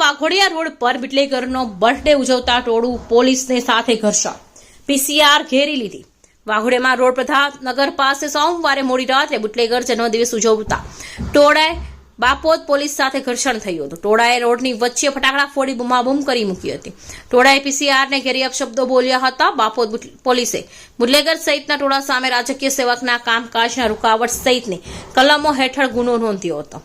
Waghodia road પર બિટલેગરનો birthday ઉજવતા ટોળું પોલીસને સાથે ઘર્ષણ. પીસીઆર ઘેરી લીધી. વાઘોડિયામાં રોડ પ્રધાનનગર પાસે સોમવારે મોડી રાત્રે બુટલેગર જન્મદિવસ ઉજવતા ટોળાએ બાપોદ પોલીસ સાથે ઘર્ષણ થયું હતું. ટોળાએ રોડની વચ્ચે ફટાકડા ફોડી બુમાબુમ કરી મૂકી હતી. ટોળાએ પીસીઆરને ઘેરી અપશબ્દો બોલ્યા હતા. બાપોદ પોલીસે બુટલેગર સહિતના ટોળા સામે રાજકીય સેવકના કામકાજના રૂકાવટ સહિતની કલમો હેઠળ ગુનો નોંધ્યો હતો.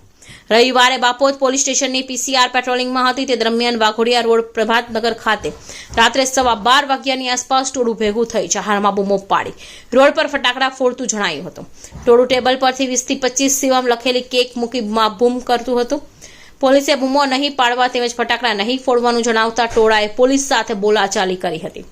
રવિવારે બાપોદ પોલીસ સ્ટેશનની પીસીઆર પેટ્રોલિંગમાં હતી. તે દરમિયાન વાઘોડિયા રોડ પ્રભાતનગર ખાતે રાત્રે સવા બાર વાગ્યાની આસપાસ ટોળું ભેગું થઈ જહારમાં બૂમો પાડી. રોડ પર ફટાકડા ફોડતું જણાયું હતું. ટોળું ટેબલ પરથી વીસથી પચીસ સીવામ લખેલી કેક મૂકી બૂમ કરતું હતું. પોલીસે બૂમો નહીં પાડવા તેમજ ફટાકડા નહીં ફોડવાનું જણાવતા ટોળાએ પોલીસ સાથે બોલાચાલી કરી હતી.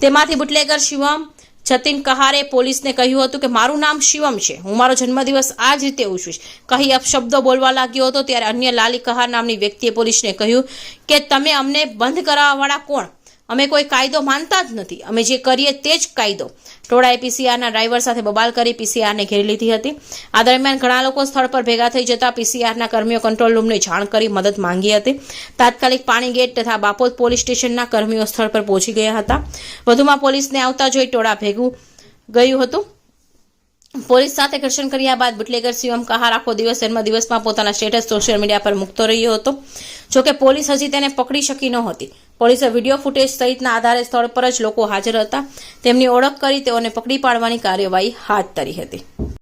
તેમાંથી બુટલેગર, શિવમ જતીન કહારે પોલીસને કહ્યું હતું કે મારું નામ શિવમ છે. હું મારો જન્મદિવસ આ જ રીતે ઉજવીશ. કહી અપશબ્દો બોલવા લાગ્યો હતો ત્યારે અન્ય લાલી કહાર નામની વ્યક્તિએ પોલીસને કહ્યું કે તમે અમને બંધ કરાવવાવાળા કોણ? અમે કોઈ કાયદો માનતા જ નથી. અમે જે કરીએ તે જ કાયદો. ટોળાએ પીસીઆરના ડ્રાઈવર સાથે બબાલ કરી પીસીઆરને ઘેરી લીધી હતી. આ દરમિયાન ઘણા લોકો સ્થળ પર ભેગા થઈ જતા પીસીઆરના કર્મીઓ કંટ્રોલ રૂમને જાણ કરી મદદ માંગી હતી. તાત્કાલિક પાણી ગેટ તથા બાપોદ પોલીસ સ્ટેશનના કર્મીઓ સ્થળ પર પહોંચી ગયા હતા. વધુમાં પોલીસને આવતા જોઈ ટોળા ભેગું ગયું હતું. પોલીસ સાથે ઘર્ષણ કર્યા બાદ બુટલેગર શિવમ કહાર આખો દિવસ જન્મદિવસમાં પોતાના સ્ટેટસ સોશિયલ મીડિયા પર મૂકતો રહ્યો હતો. જોકે પોલીસ હજી તેને પકડી શકી નહોતી. પોલીસે વીડિયો ફૂટેજ સહિતના આધારે સ્થળ પર જ લોકો હાજર હતા. તેમની ઓળખ કરી તેઓને પકડી પાડવાની કાર્યવાહી હાથ ધરી હતી.